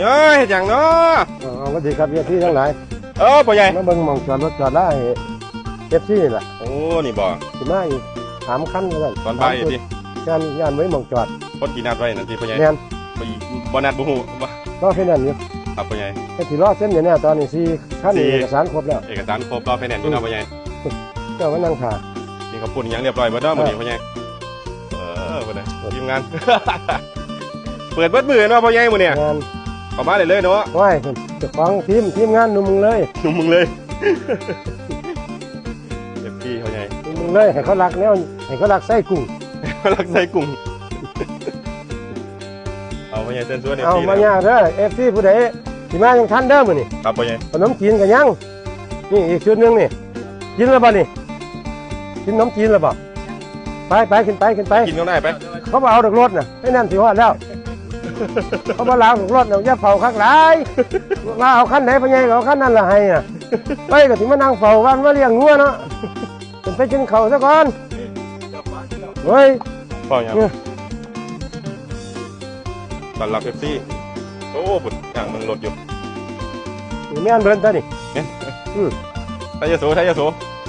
เฮ้ยเฮ็ดหยังเนาะอ๋อสวัสดีครับเอฟซีทั้งหลายเออพ่อใหญ่มาเบิ่งหมองจอดรถจอดได้เอฟซีนี่แหละโอ้นี่บ่สิมาอีกถามคันกันตอนบ่ายสิงานงานไว้หมองจอดคนกี่นัดไว้นั่นสิพ่อใหญ่แม่นบ่บ่นัดบ่ฮู้บ่ก็แค่นั้นอยู่ครับพ่อใหญ่ไอ้ที่รอเส้นอยู่เนี่ยตอนนี้สี่ขั้นสี่เอกสารครบแล้วเอกสารครบรอบไฟแนนซ์อยู่เนาะพ่อใหญ่เจ้ามานั่งถ่านี่เขาพูดอหยังเรียบร้อยเบิดเนาะมื้อนี้พ่อใหญ่เออบ่ได้ทีมงาน เปิดเบิดมือเนาะพ่อใหญ่มื้อเนี่ยงาน เข้ามาได้เลยเนาะไหว้เพิ่นเจ้าของทีมทีมงานหนุ่มมึงเลยหนุ่มมึงเลยเอฟพี่พ่อใหญ่หนุ่มมึงเลยให้เขารักแนวให้เขารักไส้กุ้งรักใส่กุ้งเอาพ่อใหญ่เส้นส่วนเอฟเอาพี่มาย่างเด้อเอฟซีผู้ใดสิมายังทันเด้อมื้อนี่ครับพ่อใหญ่ขนมจีนกันยังนี่อีกชุดหนึงนี่กินแล้วบ่นี่กินขนมจีนแล้วบ่ไปไปขึ้นไปขึ้นไปกินก็ได้ไปเขาบอเอาดอกรถน่ะไอ้นั่นสิฮอดแล้ว เขาบอล้างดอกรถน่ะอย่าเฝ้าข้างหลายว่าเอาคันไหนพะไงก็เอาคันนั้นละให้อะไปก็ถึงมานั่งเฝ้าวันมาเลี้ยงงัวเนาะเป็นไปกินข้าวซะก่อนเฮ้ยพ่อใหญ่เนี่ยต้อนรับเอฟซีโอ้บุญอย่างมึงรถอยู่นี่แม่นเบิ่นตานี่ไทยโสไทยโส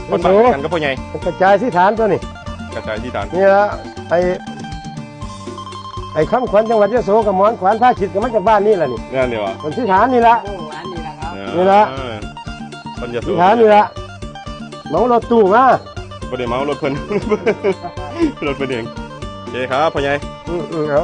คนบ้านกันก็พ่อใหญ่มันกระจายสิฐานตัวนี่กระจายที่ฐานนี่ละไอ้ ไอ้คำขวัญจังหวัดยะโสกับหมอนขวัญผ้าขิดกับมาจากบ้านนี่แหละนี่นี่นเดียวอะมันสิฐานนี่ละ โอ้ร้านนี้นะครับนี่ละเออคนจะสิฐานนี่ละเหมารถตู้มาบ่ได้เมารถเพิ่น รถเพิ่นเองโอเคครับพ่อใหญ่ อืมอืมเอา